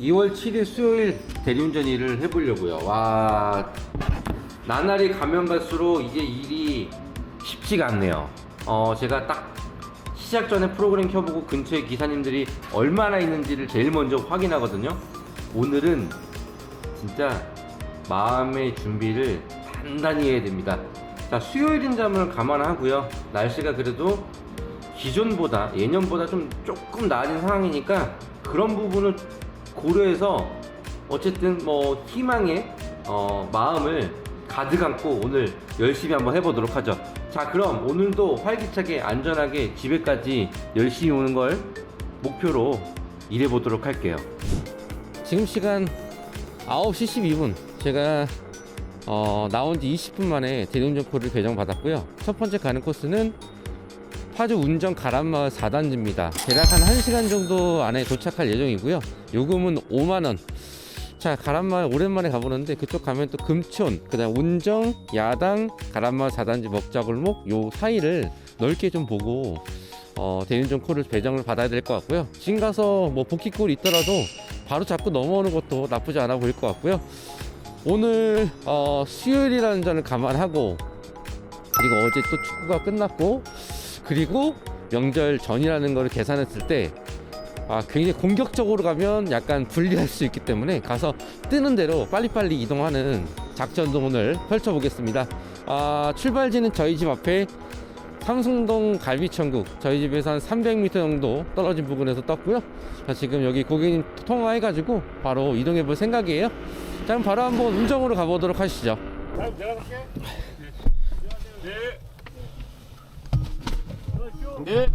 2월 7일 수요일 대리운전 일을 해보려고요. 와, 나날이 가면 갈수록 이제 일이 쉽지가 않네요. 어, 제가 딱 시작 전에 프로그램 켜보고 근처에 기사님들이 얼마나 있는지를 제일 먼저 확인하거든요. 오늘은 진짜 마음의 준비를 단단히 해야 됩니다. 자, 수요일인 점을 감안하고요. 날씨가 그래도 기존보다 예년보다 좀 조금 나아진 상황이니까 그런 부분을 고려해서 어쨌든 뭐 희망의 어, 마음을 가득 안고 오늘 열심히 한번 해보도록 하죠. 자, 그럼 오늘도 활기차게 안전하게 집에까지 열심히 오는 걸 목표로 일해보도록 할게요. 지금 시간 9시 12분. 제가 어, 나온 지 20분 만에 대리운전 코를 배정받았고요. 첫 번째 가는 코스는 파주 운정 가란마을 4단지입니다. 대략 한 1시간 정도 안에 도착할 예정이고요. 요금은 5만원. 자, 가란마을 오랜만에 가보는데 그쪽 가면 또 금촌, 그 다음 운정, 야당, 가란마을 4단지 먹자골목 요 사이를 넓게 좀 보고 어, 대리운전 콜을 배정을 받아야 될 것 같고요. 지금 가서 뭐 복귀골이 있더라도 바로 잡고 넘어오는 것도 나쁘지 않아 보일 것 같고요. 오늘 어, 수요일이라는 점을 감안하고 그리고 어제 또 축구가 끝났고 그리고 명절 전이라는 걸 계산했을 때 아, 굉장히 공격적으로 가면 약간 불리할 수 있기 때문에 가서 뜨는 대로 빨리빨리 이동하는 작전도 오늘 펼쳐보겠습니다. 아, 출발지는 저희 집 앞에 삼성동 갈비천국 저희 집에서 한 300m 정도 떨어진 부근에서 떴고요. 자, 지금 여기 고객님 통화해가지고 바로 이동해 볼 생각이에요. 자, 그럼 바로 한번 운정으로 가보도록 하시죠. 다음 내가 갈게. 네. 네.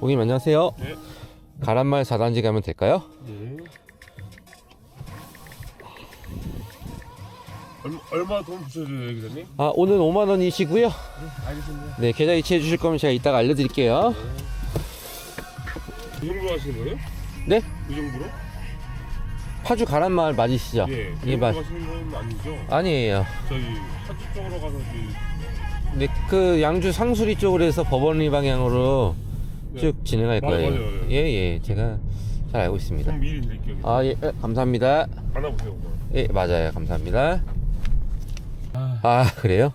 고객님 안녕하세요. 네. 가란마을 4단지 가면 될까요? 네. 얼마, 얼마 돈 붙여줘요, 기사님? 아, 오늘 5만 원이시고요. 알겠습니다. 네, 계좌 이체해 주실 거면 제가 이따가 알려드릴게요. 그 정도로 하시는 거예요? 네? 그 정도로? 파주 가란마을 맞으시죠? 예. 그 예, 정도 맞. 하시는 건 아니죠? 아니에요. 저희 파주 쪽으로 가서 그 네, 그 양주 상수리 쪽으로 해서 법원리 방향으로 네. 쭉 진행할 맞아요, 거예요. 맞아요, 맞아요. 예, 예. 제가 잘 알고 있습니다. 좀 미리 드릴게요. 아, 예, 예, 감사합니다. 하나 보세요, 그거. 예, 맞아요. 감사합니다. 아, 아, 그래요?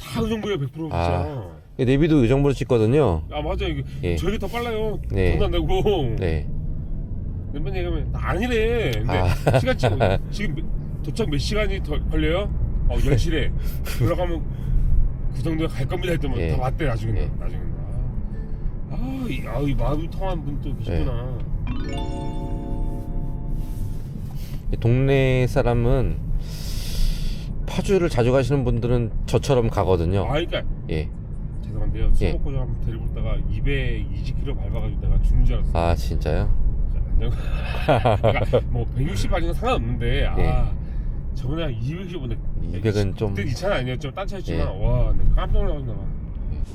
다그 정도예요, 100% 진짜. 아. 예, 내비도 이 정도로 찍거든요. 아, 맞아요. 이게 예. 저게 더 빨라요. 네. 돈도 안 내고. 네. 몇번 얘기하면 아니래. 근데 아. 시간 지금 도착 몇 시간이 더 걸려요? 어 10시래. 들어가면 그 정도 갈 겁니다 했더니 예. 다 왔대 나중에는. 예. 나중에는. 아, 아, 이, 아, 이 마음 통한 분 또 계시구나. 이 동네 사람은 파주를 자주 가시는 분들은 저처럼 가거든요. 아, 그러니까 예. 죄송한데요. 술 예. 먹고 좀 한번 데리고 있다가 220kg 밟아가지고 내가 죽는 줄 알았어. 아, 진짜요? 그러니까 뭐160 아니면 상관없는데 아 예. 저번에 한 200kg 보내. 200은 좀- 그때 이 차는 아니었죠. 딴 차였지만 예. 와, 내가 깜짝 놀랐나 봐.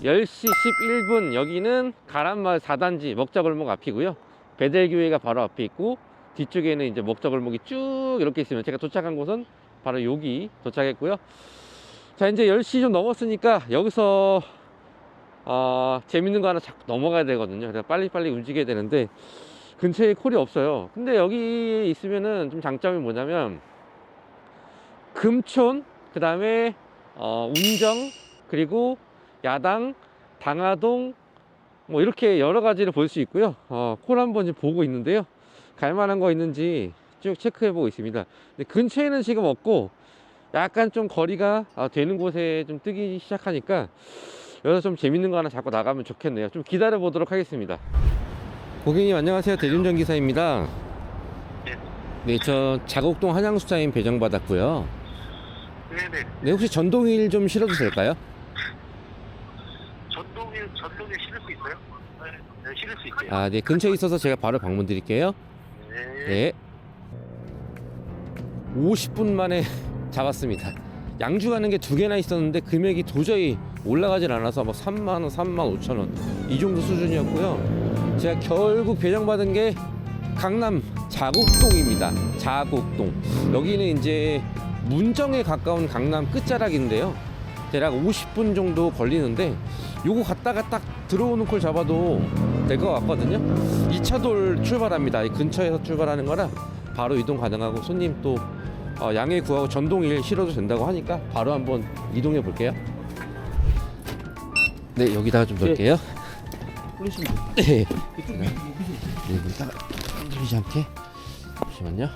10시 11분 여기는 가란마을 4단지 먹자골목 앞이고요. 베델교회가 바로 앞에 있고 뒤쪽에는 이제 먹자골목이 쭉 이렇게 있으면 제가 도착한 곳은 바로 여기 도착했고요. 자 이제 10시 좀 넘었으니까 여기서 어, 재밌는 거 하나 자꾸 넘어가야 되거든요. 그래서 빨리빨리 움직여야 되는데 근처에 콜이 없어요. 근데 여기 있으면은 좀 장점이 뭐냐면 금촌 그 다음에 어, 운정 그리고 야당, 당하동 뭐 이렇게 여러 가지를 볼 수 있고요. 어, 콜 한번 보고 있는데요. 갈 만한 거 있는지 쭉 체크해 보고 있습니다. 근처에는 지금 없고 약간 좀 거리가 아, 되는 곳에 좀 뜨기 시작하니까 여기서 좀 재밌는 거 하나 잡고 나가면 좋겠네요. 좀 기다려 보도록 하겠습니다. 고객님 안녕하세요. 대륜전 기사입니다. 네, 저 자곡동 한양수자인 배정받았고요. 네네. 네, 혹시 전동휠 좀 실어도 될까요? 전동에 전동에 실을 수 있어요? 네, 네 실을 수 있어요. 아, 네, 근처에 있어서 제가 바로 방문 드릴게요. 네. 네. 50분 만에 잡았습니다. 양주 가는 게 두 개나 있었는데 금액이 도저히 올라가질 않아서 뭐 3만 원, 3만 5천 원 이 정도 수준이었고요. 제가 결국 배정받은 게 강남 자곡동입니다. 자곡동. 여기는 이제 문정에 가까운 강남 끝자락인데요. 대략 50분 정도 걸리는데 요거 갔다가 딱 들어오는 콜 잡아도 될 것 같거든요. 2차 돌 출발합니다. 이 근처에서 출발하는 거라 바로 이동 가능하고 손님 또 어, 양해 구하고 전동일 실어도 된다고 하니까 바로 한번 이동해 볼게요. 네 여기다가 좀 넣을게요. 뿌리시면 돼요. 네. 이쪽 네. 네, 여기다가 흔들리지 않게 잠시만요.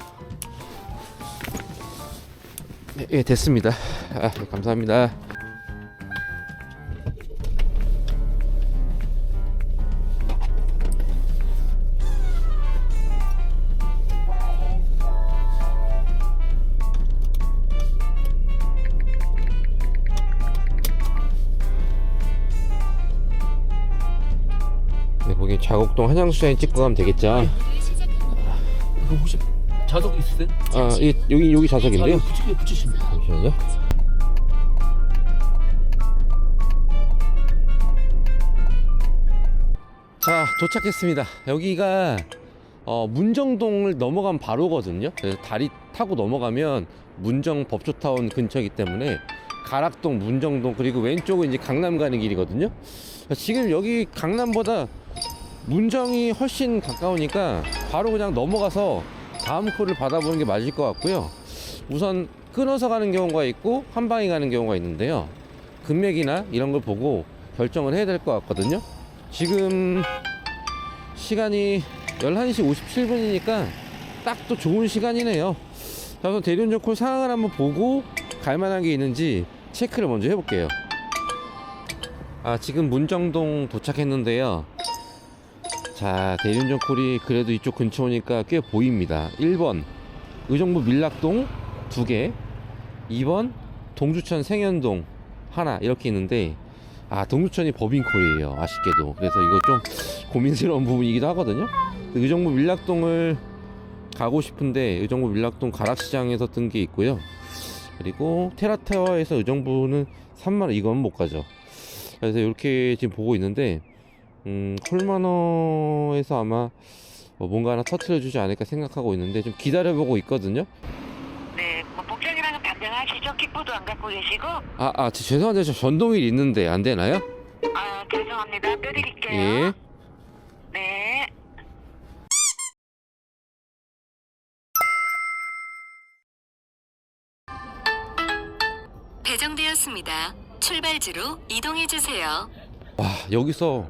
네, 예, 됐습니다. 아, 네, 감사합니다. 네, 거기 자곡동 한양수장에 찍고 가면 되겠죠? 이거 혹시 자석 있으세요? 아, 이, 여기 여기 자석인데요. 아, 이거 붙이, 붙이시면 돼요. 잠시만요. 자, 도착했습니다. 여기가 어, 문정동을 넘어가면 바로거든요. 그래서 다리 타고 넘어가면 문정 법조타운 근처이기 때문에 가락동, 문정동 그리고 왼쪽은 이제 강남 가는 길이거든요. 지금 여기 강남보다 문정이 훨씬 가까우니까 바로 그냥 넘어가서 다음 콜을 받아보는 게 맞을 것 같고요. 우선 끊어서 가는 경우가 있고 한 방에 가는 경우가 있는데요. 금액이나 이런 걸 보고 결정을 해야 될 것 같거든요. 지금 시간이 11시 57분이니까 딱 또 좋은 시간이네요. 자, 우선 대륜전 콜 상황을 한번 보고 갈 만한 게 있는지 체크를 먼저 해볼게요. 아, 지금 문정동 도착했는데요. 자, 대륜전 콜이 그래도 이쪽 근처 오니까 꽤 보입니다. 1번 의정부 밀락동 두 개, 2번 동주천 생현동 하나 이렇게 있는데 아 동주천이 법인콜이에요 아쉽게도. 그래서 이거 좀 고민스러운 부분이기도 하거든요. 의정부 밀락동을 가고 싶은데 의정부 밀락동 가락시장에서 뜬 게 있고요. 그리고 테라타워에서 의정부는 3만원 이건 못 가죠. 그래서 이렇게 지금 보고 있는데 음 콜마너에서 아마 뭐 뭔가 하나 터트려 주지 않을까 생각하고 있는데 좀 기다려보고 있거든요 네, 뭐 복장이랑은 반등하시죠? 킥보드 안 갖고 계시고? 아, 아, 저- 죄송한데 저 전동일 있는데 안 되나요? 아, 죄송합니다. 뼈드릴게요. 예. 네. 배정되었습니다. 출발지로 이동해 주세요. 와, 여기서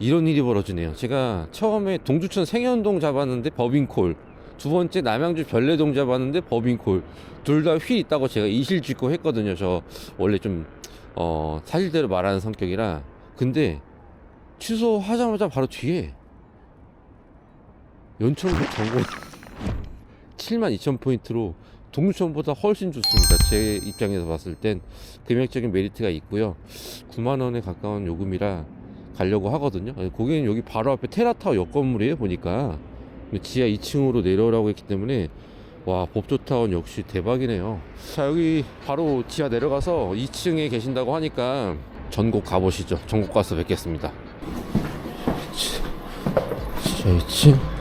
이런 일이 벌어지네요. 제가 처음에 동주천 생현동 잡았는데 법인콜. 두 번째 남양주 별내동 잡았는데 법인콜. 둘 다 휠 있다고 제가 이실 짓고 했거든요. 저 원래 좀 어, 사실대로 말하는 성격이라. 근데 취소하자마자 바로 뒤에 연천구 전공 7만 2천 포인트로 동주천보다 훨씬 좋습니다. 제 입장에서 봤을 땐 금액적인 메리트가 있고요. 9만 원에 가까운 요금이라 가려고 하거든요. 고객님 여기 바로 앞에 테라타워 옆 건물이에요 보니까 지하 2층으로 내려오라고 했기 때문에 와 법조타운 역시 대박이네요. 자 여기 바로 지하 내려가서 2층에 계신다고 하니까 전곡 가보시죠. 전곡 가서 뵙겠습니다. 지하 2층.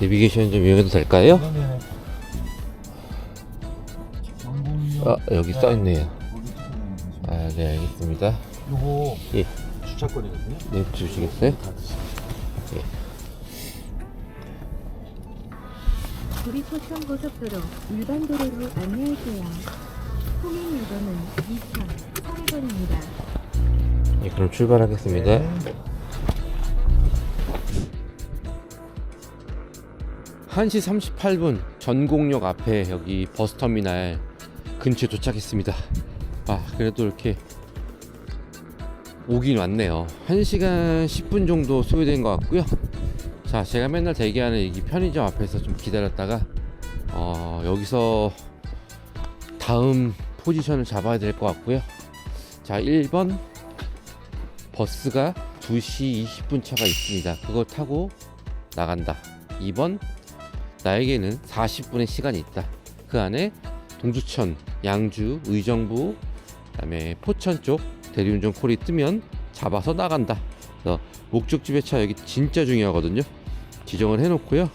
내비게이션 좀 이용해도 될까요? 그러면 정보용 아 여기 써있네요. 아 네 알겠습니다. 요거 예. 주차권이거든요. 네 주시겠어요? 다 드시고. 구리 포천 고속도로 일반 도로로 안내할게요. 통행 요금은 2,300원입니다. 예 그럼 출발하겠습니다. 네. 1시 38분 전곡역 앞에 여기 버스터미널 근처에 도착했습니다. 아, 그래도 이렇게 오긴 왔네요. 1시간 10분 정도 소요된 것 같고요. 자, 제가 맨날 대기하는 이 편의점 앞에서 좀 기다렸다가 어, 여기서 다음 포지션을 잡아야 될 것 같고요. 자, 1번 버스가 2시 20분 차가 있습니다. 그걸 타고 나간다. 2번 나에게는 40분의 시간이 있다. 그 안에 동주천, 양주, 의정부, 그다음에 포천 쪽 대리운전 콜이 뜨면 잡아서 나간다. 그래서 목적 지 배차 여기 진짜 중요하거든요. 지정을 해놓고요.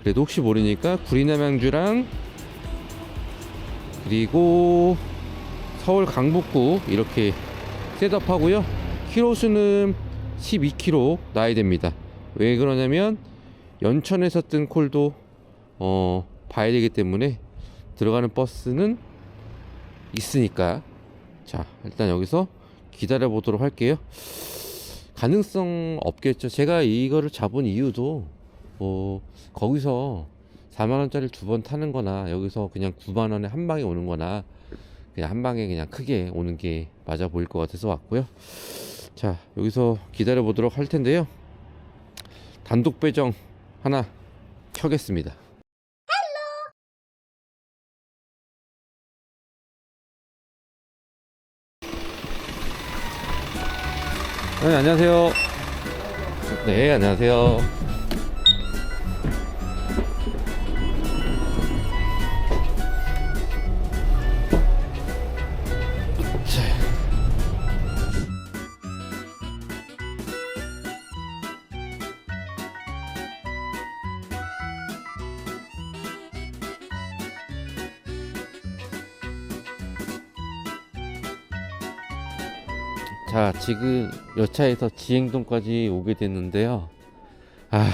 그래도 혹시 모르니까 구리남 양주랑 그리고 서울 강북구 이렇게 셋업하고요. 키로수는 12km 나야 됩니다. 왜 그러냐면 연천에서 뜬 콜도 어, 봐야 되기 때문에 들어가는 버스는 있으니까 자 일단 여기서 기다려 보도록 할게요. 가능성 없겠죠. 제가 이거를 잡은 이유도 뭐 거기서 4만 원짜리 두 번 타는 거나 여기서 그냥 9만 원에 한 방에 오는 거나 그냥 한 방에 그냥 크게 오는 게 맞아 보일 것 같아서 왔고요. 자, 여기서 기다려 보도록 할 텐데요. 단독 배정 하나 켜겠습니다. 네, 안녕하세요. 네, 안녕하세요. 자, 지금 여차에서 지행동까지 오게 됐는데요. 아,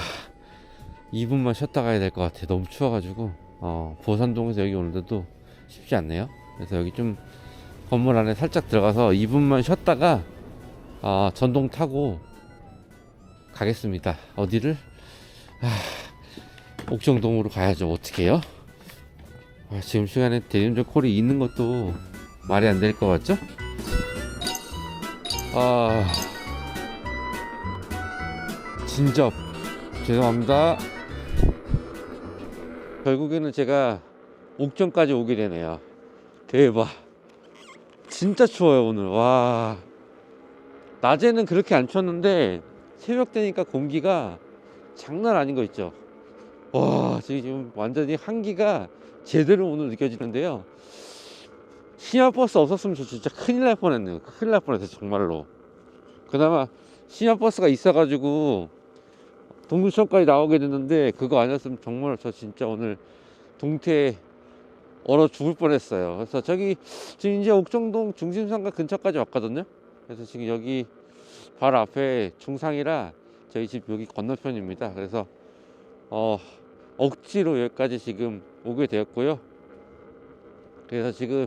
2분만 쉬었다 가야 될 것 같아. 너무 추워가지고. 어, 보산동에서 여기 오는데도 쉽지 않네요. 그래서 여기 좀 건물 안에 살짝 들어가서 2분만 쉬었다가 아, 전동 타고 가겠습니다. 어디를? 아, 옥정동으로 가야죠. 어떻게 해요? 아, 지금 시간에 대리운전 콜이 있는 것도 말이 안 될 것 같죠? 아. 진접. 죄송합니다. 결국에는 제가 옥천까지 오게 되네요. 대박. 진짜 추워요 오늘. 와. 낮에는 그렇게 안 추웠는데 새벽 되니까 공기가 장난 아닌 거 있죠. 와 지금 완전히 한기가 제대로 오늘 느껴지는데요 심야버스 없었으면 저 진짜 큰일 날 뻔했네요. 큰일 날 뻔했어요, 정말로. 그나마 심야버스가 있어가지고 동두천까지 나오게 됐는데 그거 아니었으면 정말 저 진짜 오늘 동태에 얼어 죽을 뻔했어요. 그래서 저기 지금 이제 옥정동 중심상가 근처까지 왔거든요. 그래서 지금 여기 바로 앞에 중상이라 저희 집 여기 건너편입니다. 그래서 어 억지로 여기까지 지금 오게 되었고요. 그래서 지금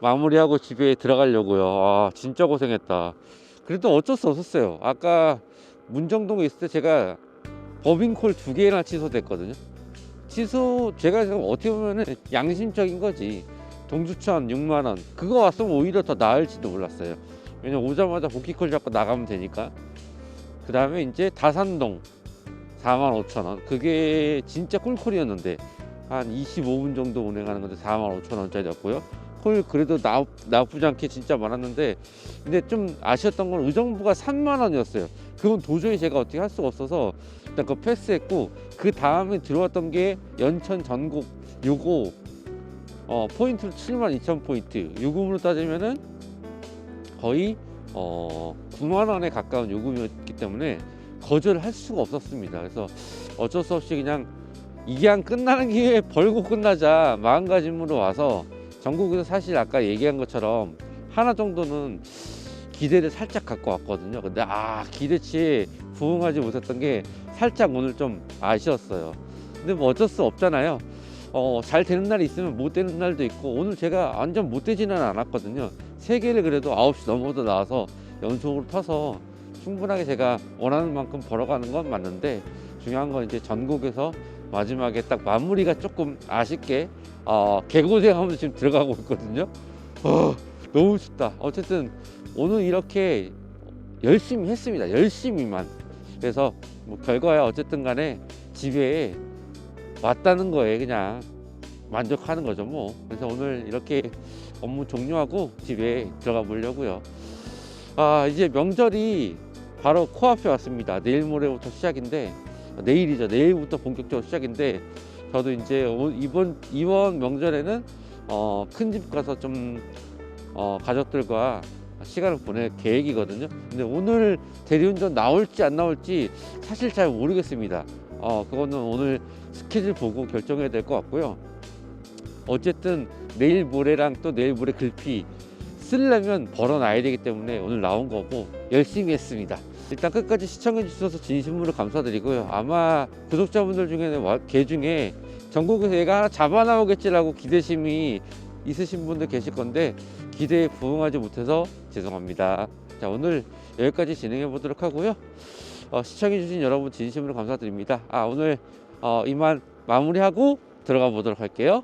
마무리하고 집에 들어가려고요. 아, 진짜 고생했다. 그래도 어쩔 수 없었어요. 아까 문정동에 있을 때 제가 법인콜 두 개나 취소됐거든요. 취소, 제가 지금 어떻게 보면은 양심적인 거지. 동주천 6만원. 그거 왔으면 오히려 더 나을지도 몰랐어요. 왜냐면 오자마자 복귀콜 잡고 나가면 되니까. 그 다음에 이제 다산동 4만 5천 원. 그게 진짜 꿀콜이었는데 한 25분 정도 운행하는 건데 4만 5천 원짜리였고요. 콜 그래도 나, 나쁘지 않게 진짜 많았는데 근데 좀 아쉬웠던 건 의정부가 3만 원이었어요. 그건 도저히 제가 어떻게 할 수가 없어서 일단 그거 패스했고 그 다음에 들어왔던 게 연천 전국 요거 어, 포인트로 7만 2천 포인트 요금으로 따지면은 거의 어, 9만 원에 가까운 요금이었기 때문에 거절할 수가 없었습니다. 그래서 어쩔 수 없이 그냥 이게 한 끝나는 기회에 벌고 끝나자 마음가짐으로 와서 전국에서 사실 아까 얘기한 것처럼 하나 정도는 기대를 살짝 갖고 왔거든요. 근데 아 기대치에 부응하지 못했던 게 살짝 오늘 좀 아쉬웠어요. 근데 뭐 어쩔 수 없잖아요. 어, 잘 되는 날이 있으면 못 되는 날도 있고 오늘 제가 완전 못 되지는 않았거든요. 세 개를 그래도 9시 넘어도 나와서 연속으로 타서 충분하게 제가 원하는 만큼 벌어가는 건 맞는데 중요한 건 이제 전국에서 마지막에 딱 마무리가 조금 아쉽게 어, 개고생하면서 지금 들어가고 있거든요. 어, 너무 춥다. 어쨌든 오늘 이렇게 열심히 했습니다. 열심히만. 그래서 뭐 결과야 어쨌든 간에 집에 왔다는 거에 그냥 만족하는 거죠 뭐. 그래서 오늘 이렇게 업무 종료하고 집에 들어가 보려고요. 아 이제 명절이 바로 코앞에 왔습니다. 내일 모레부터 시작인데 내일이죠. 내일부터 본격적으로 시작인데 저도 이제 오- 이번 이번 명절에는 어, 큰 집 가서 좀 어, 가족들과 시간을 보낼 계획이거든요. 근데 오늘 대리운전 나올지 안 나올지 사실 잘 모르겠습니다. 어, 그거는 오늘 스케줄 보고 결정해야 될 것 같고요. 어쨌든 내일 모레랑 또 내일 모레 글피 쓰려면 벌어놔야 되기 때문에 오늘 나온 거고 열심히 했습니다. 일단 끝까지 시청해 주셔서 진심으로 감사드리고요. 아마 구독자분들 중에는 와- 개 중에 전국에서 얘가 하나 잡아 나오겠지라고 기대심이 있으신 분들 계실 건데 기대에 부응하지 못해서 죄송합니다. 자 오늘 여기까지 진행해 보도록 하고요. 어, 시청해 주신 여러분 진심으로 감사드립니다. 아 오늘 어, 이만 마무리하고 들어가 보도록 할게요.